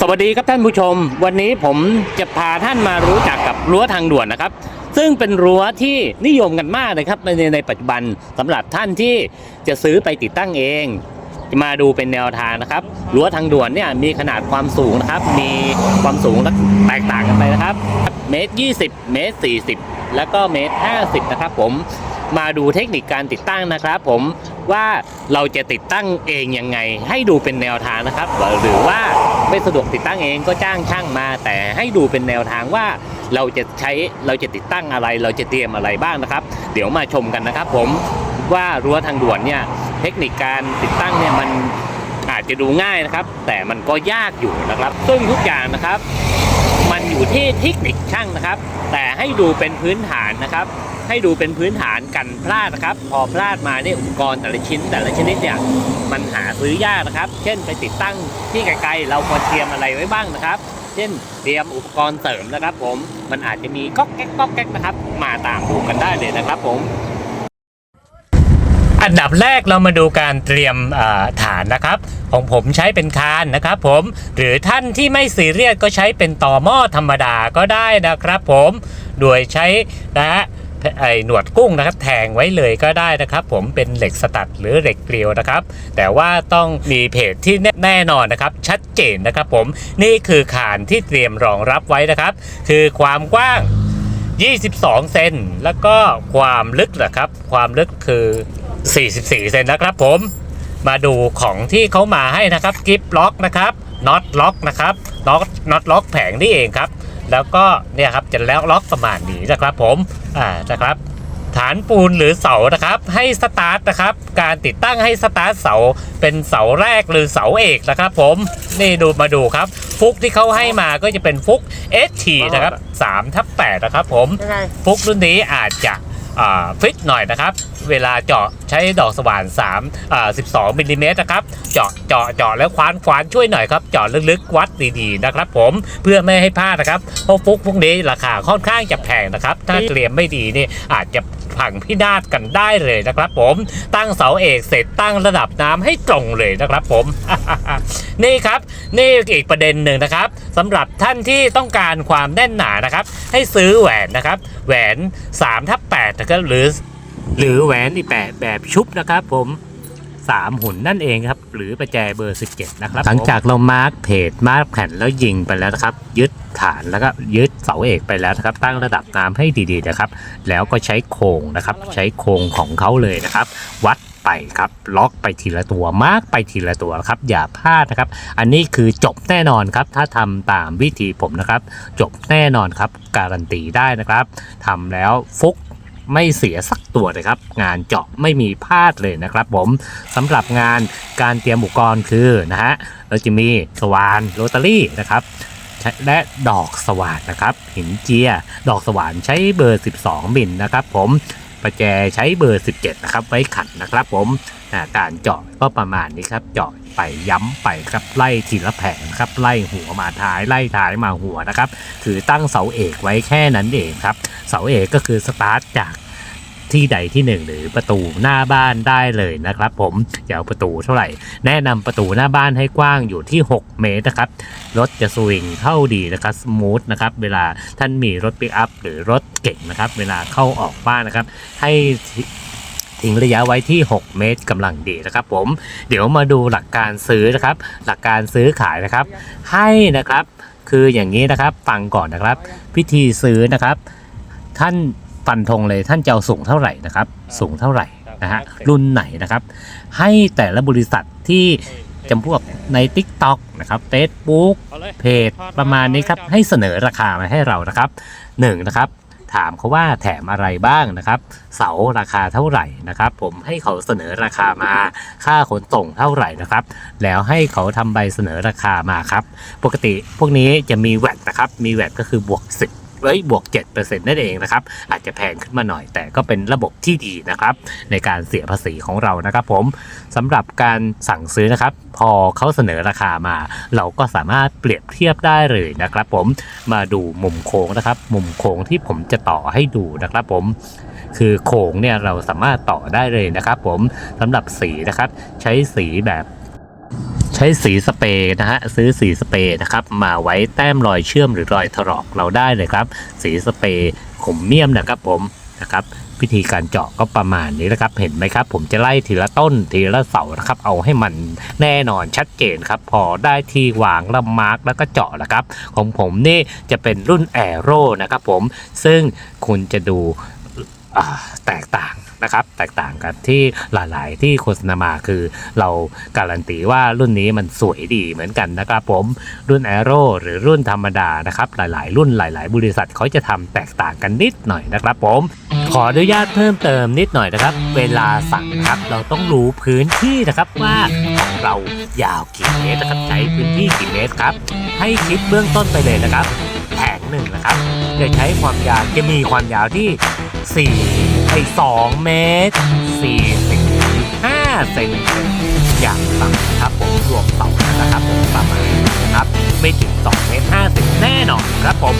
สวัสดีครับท่านผู้ชม วันนี้ผมจะพาท่านมารู้จักกับรั้วทางด่วนนะครับ ซึ่งเป็นรั้วที่นิยมกันมากเลยครับในในปัจจุบันสำหรับท่านที่จะซื้อไปติดตั้งเองจะมาดูเป็นแนวทางนะครับรั้วทางด่วนเนี่ยมีขนาดความสูงนะครับ มีความสูงแตกต่างกันไปนะครับเมตร20 เมตร 40 แล้วก็เมตร 50 นะครับผมมาดูเทคนิคการติดตั้งนะครับ ผม ว่าเราจะติดตั้งเองยังไง ให้ดูเป็นแนวทางนะครับ หรือว่าไม่สะดวกติดตั้งเองก็จ้างช่างมา แต่ให้ดูเป็นแนวทางว่าเราจะใช้เราจะติดตั้งอะไร เราจะเตรียมอะไรบ้างนะครับ เดี๋ยวมาชมกันนะครับ ผมว่ารั้วทางด่วนเนี่ยเทคนิคการติดตั้งเนี่ยมันอาจจะดูง่ายนะครับ แต่มันก็ยากอยู่นะครับ ซึ่งทุกอย่างนะครับ มันอยู่ที่เทคนิคช่างนะครับ แต่ให้ดูเป็นพื้นฐานนะครับ ให้ดูเป็นพื้นฐานกันพลาดนะครับ พอพลาดมาเนี่ยอุปกรณ์แต่ละชิ้น แต่ละชนิดเนี่ยมันหาซื้อยากนะครับ เช่นไปติดตั้งที่ไกลๆเราควรเตรียมอะไรไว้บ้างนะครับ เช่นเตรียมอุปกรณ์เสริมนะครับ ผมมันอาจจะมีก๊อกแก๊กก๊อกแก๊กนะครับ มาตามดูกันได้เลยนะครับ ผม อันดับแรกเรามาดูการเตรียมฐานนะครับ ของผมใช้เป็นคานนะครับผมหรือท่านที่ไม่ซีเรียสก็ใช้เป็นต่อหม้อธรรมดาก็ได้นะครับผมโดยใช้นะฮะไอหนวดกุ้งนะครับแทงไว้เลยก็ได้นะครับ ผมเป็นเหล็กสตัดหรือเหล็กเกลียวนะครับ แต่ว่าต้องมีเพจที่แน่นอนนะครับ ชัดเจนนะครับ ผมนี่คือฐานที่เตรียมรองรับไว้นะครับ คือความกว้าง 22 เซนแล้วก็ความลึกนะครับ ความลึกคือ 44 เซนนะครับผม มาดูของที่เขามาให้นะครับกิฟล็อกนะครับน็อตล็อกนะครับน็อตน็อตล็อกแผงนี่เองครับ แล้วก็เนี่ยครับจะแล้วล็อกประมาณนี้นะครับผมอ่านะครับ ฐานปูนหรือเสานะครับให้สตาร์ทนะครับ การติดตั้งให้สตาร์ทเสาเป็นเสาแรกหรือเสาเอกนะครับ ผมนี่ดูมาดูครับ ฟุกที่เขาให้มาก็จะเป็นฟุก ST นะครับ3ทับ8นะครับผมยังไงฟุกรุ่นนี้อาจจะอ่าฟิตหน่อยนะครับ เวลาเจาะ ใช้ดอกสว่าน3อ่า12มิลลิเมตรนะครับ เจาะเจาะเจาะแล้วควานควานช่วยหน่อยครับ เจาะลึกๆวัดดีๆนะครับ ผมเพื่อไม่ให้พลาดนะครับเพราะฟุกพวกนี้ราคาค่อนข้างจะแพงนะครับ ถ้าเตรียมไม่ดีนี่อาจจะพังพินาศกันได้เลยนะครับ ผมตั้งเสาเอกเสร็จตั้งระดับน้ำให้ตรงเลยนะครับ ผม นี่ครับนี่อีกประเด็นหนึ่งนะครับสำหรับท่านที่ต้องการความแน่นหนานะครับ ให้ซื้อแหวนนะครับ แหวน3ทับ8นะครับหรือ หรือแหวนอีกแบบแบบชุบนะครับ ผม3หุ่นนั่นเองครับ หรือประแจเบอร์ 17 นะครับ หลังจากเรามาร์กเพจมาร์กแผ่นแล้วยิงไปแล้วนะครับ ยึดฐานแล้วก็ยึดเสาเอกไปแล้วนะครับ ตั้งระดับน้ำให้ดีๆนะครับ แล้วก็ใช้โครงนะครับ ใช้โครงของเขาเลยนะครับ วัดไปครับล็อกไปทีละตัวมาร์กไปทีละตัวครับ อย่าพลาดนะครับ อันนี้คือจบแน่นอนครับ ถ้าทำตามวิธีผมนะครับ จบแน่นอนครับ การันตีได้นะครับทำแล้วฟุก ไม่เสียสักตัวเลยครับ งานเจาะไม่มีพลาดเลยนะครับ ผมสำหรับงานการเตรียมอุปกรณ์คือนะฮะเราจะมีสวานโรตารี่นะครับและดอกสว่านนะครับ หินเจีย ดอกสว่านใช้เบอร์ 12มิลนะครับ ผม ประแจใช้เบอร์ 17 นะครับ ไว้ขัดนะครับผมการเจาะก็ประมาณนี้ครับ เจาะไปย้ำไปครับไล่ทีละแผงครับไล่หัวมาท้ายไล่ท้ายมาหัวนะครับ คือตั้งเสาเอกไว้แค่นั้นเองครับ เสาเอกก็คือสตาร์ทจาก ที่ใดที่หนึ่งหรือประตูหน้าบ้านได้เลยนะครับ ผมจะเอาประตูเท่าไหร่ แนะนำประตูหน้าบ้านให้กว้างอยู่ที่ 6 เมตรนะครับรถจะสวิงเข้าดีนะครับสมูทนะครับเวลาท่านมีรถปิกอัพหรือรถเก่งนะครับเวลาเข้าออกบ้านนะครับ ให้ทิ้งระยะไว้ที่ 6 เมตรกำลังดีนะครับ ผมเดี๋ยวมาดูหลักการซื้อนะครับ หลักการซื้อขายนะครับ ให้นะครับคืออย่างนี้นะครับฟังก่อนนะครับ พิธีซื้อนะครับ ท่าน ฟันธงเลยท่านจะเอาสูงเท่าไหร่นะครับ สูงเท่าไหร่นะฮะรุ่นไหนนะครับ ให้แต่ละบริษัทที่จำพวกใน Tik t o อกนะครับ Facebook เพจประมาณนี้ครับให้เสนอราคามาให้เรานะครับหนึ่งนะครับถามเขาว่าแถมอะไรบ้างนะครับ เสาราคาเท่าไหร่นะครับ ผมให้เขาเสนอราคามาค่าขนส่งเท่าไหร่นะครับ แล้วให้เขาทำใบเสนอราคามาครับ ปกติพวกนี้จะมีแวดนะครับ มีแวดก็คือบวก10 เอ้ยบวก 7%นั่นเองนะครับ อาจจะแพงขึ้นมาหน่อย แต่ก็เป็นระบบที่ดีนะครับ ในการเสียภาษีของเรานะครับ ผมสำหรับการสั่งซื้อนะครับ พอเขาเสนอราคามา เราก็สามารถเปรียบเทียบได้เลยนะครับ ผมมาดูมุมโค้งนะครับ มุมโค้งที่ผมจะต่อให้ดูนะครับ ผมคือโค้งเนี่ยเราสามารถต่อได้เลยนะครับ ผมสำหรับสีนะครับ ใช้สีแบบ ช้สีสเปรย์นะฮะซื้อสีสเปรย์นะครับมาไว้แต้มรอยเชื่อมหรือรอยถลอกเราได้เลยครับ สีสเปรย์ขมเมี่ยมนะครับผมนะครับวิธีการเจาะก็ประมาณนี้นะครับ เห็นไหมครับ ผมจะไล่ทีละต้นทีละเสานะครับ เอาให้มันแน่นอนชัดเจนครับ พอได้ที่วางแล้วมาร์กแล้วก็เจาะนะครับ ของผมนี่จะเป็นรุ่นแอโร่นะครับผมซึ่งคุณจะดูแตกต่าง นะครับ แตกต่างกับที่หลายๆ ที่โฆษณามาคือเราการันตีว่ารุ่นนี้มันสวยดีเหมือนกันนะครับผมรุ่นแอโร่หรือรุ่นธรรมดานะครับหลาย ๆ รุ่นหลาย ๆ บริษัทเขาจะทำแตกต่างกันนิดหน่อยนะครับผมขออนุญาตเพิ่มเติมนิดหน่อยนะครับ เวลาสั่งนะครับเราต้องรู้พื้นที่นะครับว่าของเรายาวกี่เมตรนะครับใช้พื้นที่กี่เมตรครับให้คิดเบื้องต้นไปเลยนะครับ แผงหนึ่งนะครับจะใช้ความยาวจะมีความยาวที่ 4 ไอ้2เมตร40ถึง5เซนอย่างต่ำนะครับผมรวมเสานะครับผมประมาณนะครับไม่ถึง2เมตร50 แน่นอนครับผม